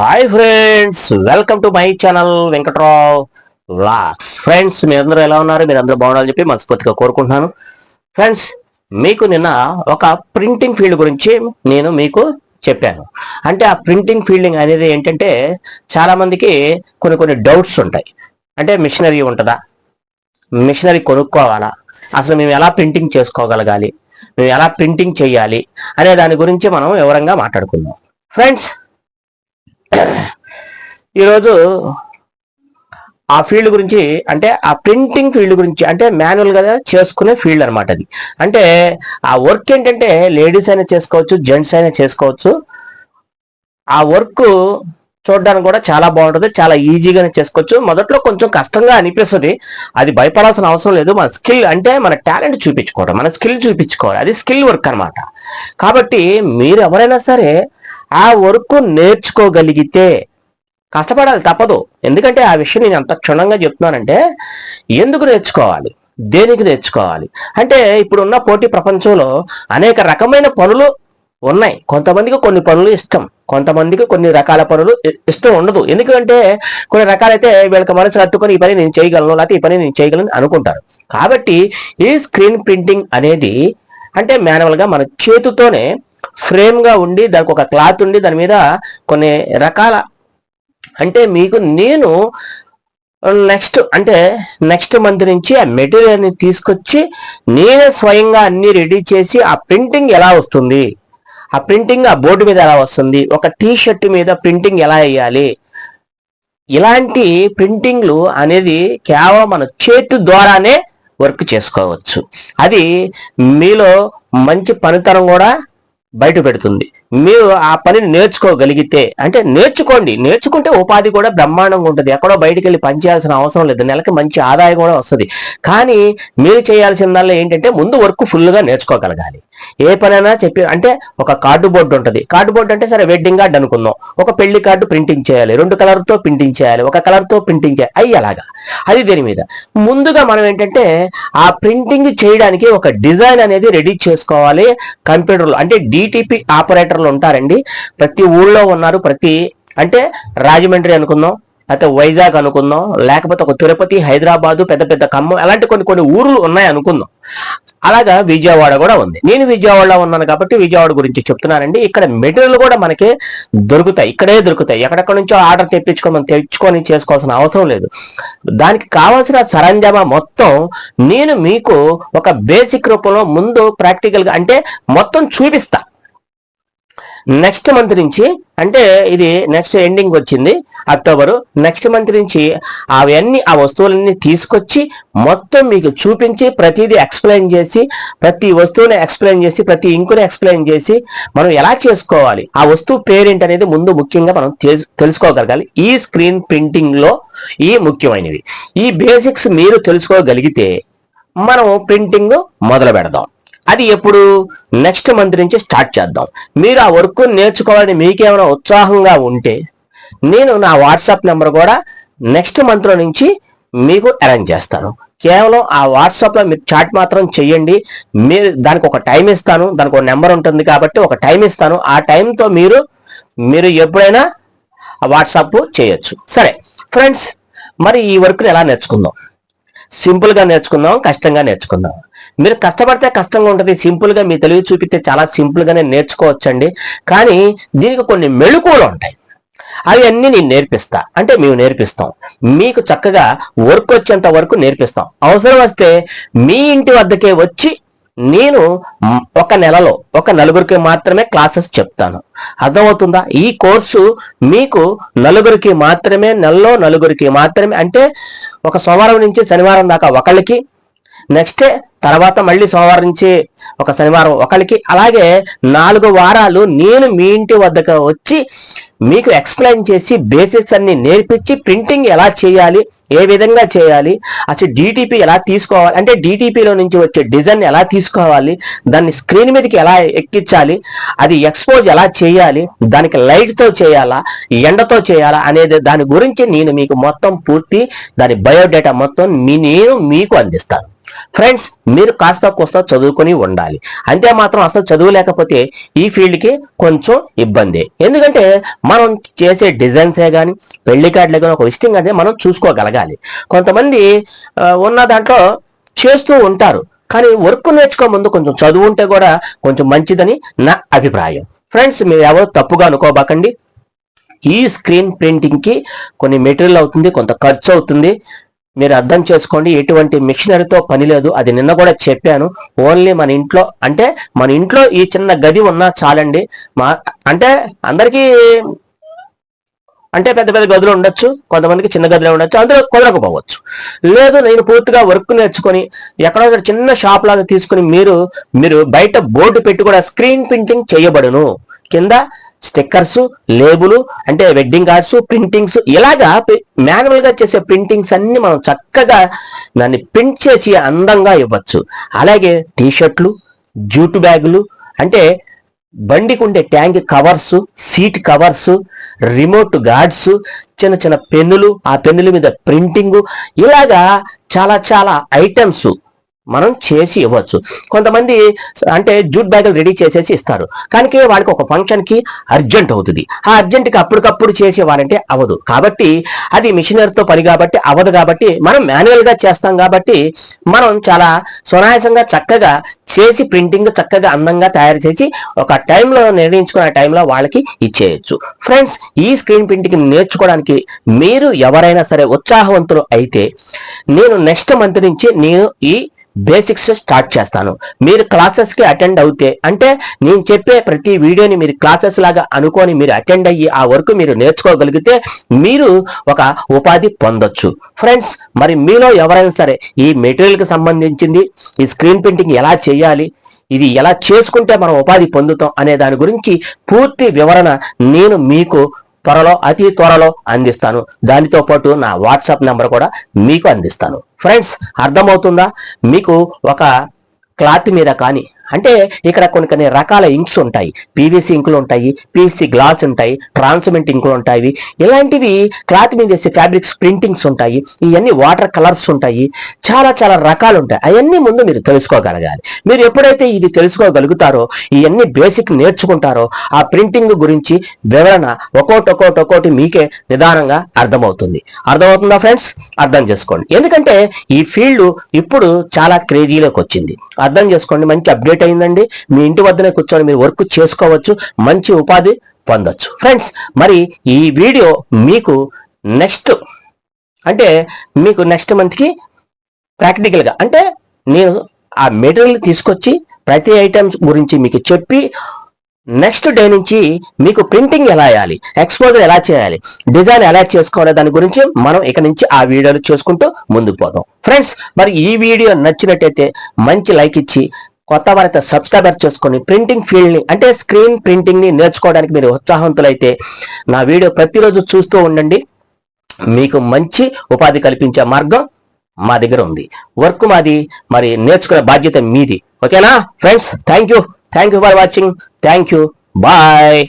Hi friends welcome to my channel Venkatrao vlogs friends మీరందరూ ఎలా ఉన్నారు? మీరు అందరూ బాగుండాలని చెప్పి మనస్ఫూర్తిగా కోరుకుంటున్నాను. ఫ్రెండ్స్ మీకు నిన్న ఒక ప్రింటింగ్ ఫీల్డ్ గురించి నేను మీకు చెప్పాను. అంటే ఆ ప్రింటింగ్ ఫీల్డింగ్ అనేది ఏంటంటే చాలామందికి కొన్ని కొన్ని డౌట్స్ ఉంటాయి. అంటే మిషనరీ ఉంటుందా? మిషనరీ కొనుక్కోవాలా? అసలు మేము ఎలా ప్రింటింగ్ చేసుకోగలగాలి? మేము ఎలా ప్రింటింగ్ చేయాలి? అనే దాని గురించి మనం వివరంగా మాట్లాడుకుందాం. ఫ్రెండ్స్ ఈరోజు ఆ ఫీల్డ్ గురించి అంటే ఆ ప్రింటింగ్ ఫీల్డ్ గురించి అంటే మాన్యువల్గా చేసుకునే ఫీల్డ్ అనమాట అది. అంటే ఆ వర్క్ ఏంటంటే లేడీస్ అయినా చేసుకోవచ్చు జెంట్స్ అయినా చేసుకోవచ్చు. ఆ వర్క్ చూడడానికి కూడా చాలా బాగుంటుంది చాలా ఈజీగానే చేసుకోవచ్చు. మొదట్లో కొంచెం కష్టంగా అనిపిస్తుంది. అది భయపడాల్సిన అవసరం లేదు. మన స్కిల్ అంటే మన టాలెంట్ చూపించుకోవడం మన స్కిల్ చూపించుకోవాలి. అది స్కిల్ వర్క్ అన్నమాట. కాబట్టి మీరు ఎవరైనా సరే ఆ వర్క్ నేర్చుకోగలిగితే కష్టపడాలి తప్పదు. ఎందుకంటే ఆ విషయం నేను అంత క్షుణ్ణంగా చెప్తున్నానంటే ఎందుకు నేర్చుకోవాలి? దేనికి నేర్చుకోవాలి? అంటే ఇప్పుడున్న పోటీ ప్రపంచంలో అనేక రకమైన పనులు ఉన్నాయి. కొంతమందికి కొన్ని పనులు ఇష్టం. కొంతమందికి కొన్ని రకాల పనులు ఇష్టం ఉండదు. ఎందుకంటే కొన్ని రకాలైతే వీళ్ళకి మనసు అత్తుకొని ఈ పని నేను చేయగలను లేకపోతే ఈ పని నేను చేయగలను అనుకుంటారు. కాబట్టి ఈ స్క్రీన్ ప్రింటింగ్ అనేది అంటే మాన్యువల్గా మన చేతితోనే ఫ్రేమ్గా ఉండి దానికి ఒక క్లాత్ ఉండి దాని మీద కొన్ని రకాల అంటే మీకు నేను నెక్స్ట్ అంటే నెక్స్ట్ మంత్ నుంచి ఆ మెటీరియల్ని తీసుకొచ్చి నేనే స్వయంగా అన్ని రెడీ చేసి ఆ ప్రింటింగ్ ఎలా వస్తుంది? ఆ ప్రింటింగ్ ఆ బోర్డు మీద ఎలా వస్తుంది? ఒక టీ షర్ట్ మీద ప్రింటింగ్ ఎలా వేయాలి? ఇలాంటి ప్రింటింగ్లు అనేది కేవలం మన చేతి ద్వారానే వర్క్ చేసుకోవచ్చు. అది మీలో మంచి పనితనం కూడా బయట పెడుతుంది. మీరు ఆ పనిని నేర్చుకోగలిగితే అంటే నేర్చుకోండి. నేర్చుకుంటే ఉపాధి కూడా బ్రహ్మాండంగా ఉంటుంది. ఎక్కడో బయటికి వెళ్ళి పని చేయాల్సిన అవసరం లేదు. నెలకి మంచి ఆదాయం కూడా వస్తుంది. కానీ మీరు చేయాల్సిందల్లా ఏంటంటే ముందు వర్క్ ఫుల్గా నేర్చుకోగలగాలి. ఏ పనైనా చెప్పి అంటే ఒక కార్డు బోర్డు ఉంటుంది. కార్డు బోర్డు అంటే సరే వెడ్డింగ్ కార్డు అనుకుందాం. ఒక పెళ్ళి కార్డు ప్రింటింగ్ చేయాలి. రెండు కలర్తో ప్రింటింగ్ చేయాలి. ఒక కలర్తో ప్రింటింగ్ చేయాలి. అయ్యి అలాగా. అది దీని మీద. ముందుగా మనం ఏంటంటే ఆ ప్రింటింగ్ చేయడానికి ఒక డిజైన్ అనేది రెడీ చేసుకోవాలి. కంప్యూటర్లో అంటే జీటీపీ ఆపరేటర్లు ఉంటారండి. ప్రతి ఊళ్ళో ఉన్నారు ప్రతి అంటే రాజమండ్రి అనుకుందాం లేకపోతే వైజాగ్ అనుకుందాం లేకపోతే ఒక తిరుపతి హైదరాబాదు పెద్ద పెద్ద ఖమ్మం అలాంటి కొన్ని కొన్ని ఊర్లు ఉన్నాయి అనుకుందాం. అలాగా విజయవాడ కూడా ఉంది. నేను విజయవాడలో ఉన్నాను కాబట్టి విజయవాడ గురించి చెప్తున్నానండి. ఇక్కడ మెటీరియల్ కూడా మనకి దొరుకుతాయి. ఇక్కడే దొరుకుతాయి. ఎక్కడెక్కడ నుంచో ఆర్డర్ తెప్పించుకొని మనం తెచ్చుకొని చేసుకోవాల్సిన అవసరం లేదు. దానికి కావాల్సిన సరంజామా మొత్తం నేను మీకు ఒక బేసిక్ రూపంలో ముందు ప్రాక్టికల్గా అంటే మొత్తం చూపిస్తా. నెక్స్ట్ మంత్ నుంచి అంటే ఇది నెక్స్ట్ ఎండింగ్ వచ్చింది అక్టోబరు నెక్స్ట్ మంత్ నుంచి అవన్నీ ఆ వస్తువులన్నీ తీసుకొచ్చి మొత్తం మీకు చూపించి ప్రతిదీ ఎక్స్ప్లెయిన్ చేసి ప్రతి వస్తువుని ఎక్స్ప్లెయిన్ చేసి ప్రతి ఇంకుని ఎక్స్ప్లెయిన్ చేసి మనం ఎలా చేసుకోవాలి? ఆ వస్తువు పేరేంటి అనేది ముందు ముఖ్యంగా మనం తెలుసుకోగలగాలి. ఈ స్క్రీన్ ప్రింటింగ్లో ఈ ముఖ్యమైనవి. ఈ బేసిక్స్ మీరు తెలుసుకోగలిగితే మనం ప్రింటింగ్ మొదలు పెడదాం అది ఎప్పుడు? నెక్స్ట్ మంత్ నుంచి స్టార్ట్ చేద్దాం. మీరు ఆ వర్క్ నేర్చుకోవాలని మీకేమైనా ఉత్సాహంగా ఉంటే నేను నా వాట్సాప్ నెంబర్ కూడా నెక్స్ట్ మంత్లో నుంచి మీకు అరేంజ్ చేస్తాను. కేవలం ఆ వాట్సాప్లో మీరు చాట్ మాత్రం చెయ్యండి మీరు దానికి ఒక టైం ఇస్తాను. దానికి ఒక నెంబర్ ఉంటుంది కాబట్టి ఒక టైం ఇస్తాను. ఆ టైంతో మీరు మీరు ఎప్పుడైనా వాట్సాప్ చేయొచ్చు. సరే ఫ్రెండ్స్ మరి ఈ వర్క్ని ఎలా నేర్చుకుందాం? సింపుల్గా నేర్చుకుందాం కష్టంగా నేర్చుకుందాం. మీరు కష్టపడితే కష్టంగా ఉంటుంది. సింపుల్గా మీ తెలివి చూపితే చాలా సింపుల్గానే నేర్చుకోవచ్చండి. కానీ దీనికి కొన్ని మెళుకువలు ఉంటాయి. అవి అన్నీ నేను నేర్పిస్తా. అంటే మేము నేర్పిస్తాం. మీకు చక్కగా వర్క్ వచ్చేంత వరకు నేర్పిస్తాం. అవసరం వస్తే మీ ఇంటి వద్దకే వచ్చి నేను ఒక నెలలో ఒక నలుగురికి మాత్రమే క్లాసెస్ చెప్తాను. అర్థమవుతుందా? ఈ కోర్సు మీకు నలుగురికి మాత్రమే నెలలో నలుగురికి మాత్రమే అంటే ఒక సోమవారం నుంచి శనివారం దాకా ఒకళ్ళకి నెక్స్ట్ తర్వాత మళ్ళీ సోమవారం నుంచి ఒక శనివారం ఒకరికి అలాగే నాలుగు వారాలు నేను మీ ఇంటి వద్దకు వచ్చి మీకు ఎక్స్ప్లెయిన్ చేసి బేసిక్స్ అన్ని నేర్పించి ప్రింటింగ్ ఎలా చేయాలి ఏ విధంగా చేయాలి అసలు డిటిపి ఎలా తీసుకోవాలి అంటే డిటిపిలో నుంచి వచ్చే డిజైన్ ఎలా తీసుకోవాలి దాన్ని స్క్రీన్ మీదకి ఎలా ఎక్కించాలి అది ఎక్స్పోజ్ ఎలా చేయాలి దానికి లైట్తో చేయాలా ఎండతో చేయాలా అనేది దాని గురించి నేను మీకు మొత్తం పూర్తి దాని బయోడేటా మొత్తం నేను మీకు అందిస్తాను. ఫ్రెండ్స్ మీరు కాస్త కోస్త చదువుకొని ఉండాలి. అంతే మాత్రం అసలు చదువు లేకపోతే ఈ ఫీల్డ్కి కొంచెం ఇబ్బంది. ఎందుకంటే మనం చేసే డిజైన్సే కానీ పెళ్ళి కార్డులే కానీ ఒక విషయం అనేది మనం చూసుకోగలగాలి. కొంతమంది ఉన్న దాంట్లో చేస్తూ ఉంటారు. కానీ వర్క్ నేర్చుకో ముందు కొంచెం చదువు ఉంటే కూడా కొంచెం మంచిదని నా అభిప్రాయం. ఫ్రెండ్స్ మీరు ఎవరు తప్పుగా అనుకోబాకండి. ఈ స్క్రీన్ ప్రింటింగ్కి కొన్ని మెటీరియల్ అవుతుంది కొంత ఖర్చు అవుతుంది. మీరు అర్థం చేసుకోండి ఎటువంటి మిషనరీతో పని లేదు. అది నిన్న కూడా చెప్పాను. ఓన్లీ మన ఇంట్లో అంటే మన ఇంట్లో ఈ చిన్న గది ఉన్నా చాలండి. మా అంటే అందరికీ అంటే పెద్ద పెద్ద గదులు ఉండొచ్చు కొంతమందికి చిన్న గదిలో ఉండొచ్చు అందులో కుదరకపోవచ్చు. లేదు నేను పూర్తిగా వర్క్ నేర్చుకొని ఎక్కడో చిన్న షాప్ లాగా తీసుకుని మీరు మీరు బయట బోర్డు పెట్టి కూడా స్క్రీన్ ప్రింటింగ్ చేయబడును. కింద స్టిక్కర్స్ లేబుల్ అంటే వెడ్డింగ్ కార్డ్స్ ప్రింటింగ్స్ ఇలాగా మాన్యువల్గా చేసే ప్రింటింగ్స్ అన్ని మనం చక్కగా దాన్ని ప్రింట్ చేసి అందంగా ఇవ్వచ్చు. అలాగే టీ షర్ట్లు బ్యాగులు అంటే బండికి ఉండే tank covers seat covers remote guards చిన్న చిన్న పెన్నులు ఆ పెన్నుల మీద ప్రింటింగ్ ఇలాగా చాలా చాలా ఐటమ్స్ మనం చేసి ఇవ్వచ్చు. కొంతమంది అంటే జూట్ బ్యాగులు రెడీ చేసేసి ఇస్తారు. కానీ వాడికి ఒక ఫంక్షన్కి అర్జెంట్ అవుతుంది. ఆ అర్జెంట్కి అప్పటికప్పుడు చేసేవారంటే అవ్వదు. కాబట్టి అది మిషనరీతో పని కాబట్టి అవ్వదు కాబట్టి మనం మాన్యువల్గా చేస్తాం కాబట్టి మనం చాలా సునాయాసంగా చక్కగా చేసి ప్రింటింగ్ చక్కగా అందంగా తయారు చేసి ఒక టైంలో నిర్ణయించుకున్న టైంలో వాళ్ళకి ఇచ్చేయచ్చు. ఫ్రెండ్స్ ఈ స్క్రీన్ ప్రింటింగ్ నేర్చుకోవడానికి మీరు ఎవరైనా సరే ఉత్సాహవంతులు అయితే నేను నెక్స్ట్ మంత్ నుంచి నేను ఈ బేసిక్స్ స్టార్ట్ చేస్తాను. మీరు క్లాసెస్కి అటెండ్ అవుతే అంటే నేను చెప్పే ప్రతి వీడియోని మీరు క్లాసెస్ లాగా అనుకొని మీరు అటెండ్ అయ్యి ఆ వర్క్ మీరు నేర్చుకోగలిగితే మీరు ఒక ఉపాధి పొందొచ్చు. ఫ్రెండ్స్ మరి మీలో ఎవరైనా సరే ఈ మెటీరియల్కి సంబంధించింది ఈ స్క్రీన్ ప్రింటింగ్ ఎలా చేయాలి ఇది ఎలా చేసుకుంటే మనం ఉపాధి పొందుతాం అనే దాని గురించి పూర్తి వివరణ నేను మీకు త్వరలో అతి త్వరలో అందిస్తాను. దానితో పాటు నా వాట్సాప్ నెంబర్ కూడా మీకు అందిస్తాను. ఫ్రెండ్స్ అర్థమవుతుందా? మీకు ఒక క్లాత్ మీద కానీ అంటే ఇక్కడ కొన్ని కొన్ని రకాల ఇంక్స్ ఉంటాయి. పీవీసీ ఇంకులు ఉంటాయి పీవీసీ గ్లాస్ ఉంటాయి ట్రాన్స్మెంట్ ఇంకులు ఉంటాయి. ఇలాంటివి క్లాత్ మీద వేసే ఫ్యాబ్రిక్స్ ప్రింటింగ్స్ ఉంటాయి. ఇవన్నీ వాటర్ కలర్స్ ఉంటాయి. చాలా చాలా రకాలు ఉంటాయి. అవన్నీ ముందు మీరు తెలుసుకోగలగాలి. మీరు ఎప్పుడైతే ఇది తెలుసుకోగలుగుతారో ఇవన్నీ బేసిక్ నేర్చుకుంటారో ఆ ప్రింటింగ్ గురించి వివరణ ఒక్కోటి ఒక్కోటి ఒక్కోటి మీకే నిదానంగా అర్థమవుతుంది. అర్థమవుతుందా ఫ్రెండ్స్? అర్థం చేసుకోండి. ఎందుకంటే ఈ ఫీల్డ్ ఇప్పుడు చాలా క్రేజీలోకి వచ్చింది. అర్థం చేసుకోండి. మంచి అప్డేట్ అయిందండి. మీ ఇంటి వద్దనే కూర్చొని మీరు వర్క్ చేసుకోవచ్చు మంచి ఉపాధి పొందొచ్చు. ఫ్రెండ్స్ మరి ఈ వీడియో మీకు నెక్స్ట్ అంటే మీకు నెక్స్ట్ మంత్కి ప్రాక్టికల్గా అంటే నేను ఆ మెటీరియల్ తీసుకొచ్చి ప్రతి ఐటమ్స్ గురించి మీకు చెప్పి నెక్స్ట్ డే నుంచి మీకు ప్రింటింగ్ ఎలా వేయాలి ఎక్స్పోజర్ ఎలా చేయాలి డిజైన్ ఎలా చేసుకోవాలి దాని గురించి మనం ఇక నుంచి ఆ వీడియోలు చేసుకుంటూ ముందుకు పోదాం. ఫ్రెండ్స్ మరి ఈ వీడియో నచ్చినట్టయితే మంచి లైక్ ఇచ్చి కొత్త వారైతే సబ్స్క్రైబర్ చేసుకొని ప్రింటింగ్ ఫీల్డ్ని అంటే స్క్రీన్ ప్రింటింగ్ని నేర్చుకోవడానికి మీరు ఉత్సాహవంతులైతే నా వీడియో ప్రతిరోజు చూస్తూ ఉండండి. మీకు మంచి ఉపాధి కల్పించే మార్గం మా దగ్గర ఉంది. వర్క్ మాది మరి నేర్చుకునే బాధ్యత మీది. ఓకేనా? Friends thank you thank you for watching. Thank you bye.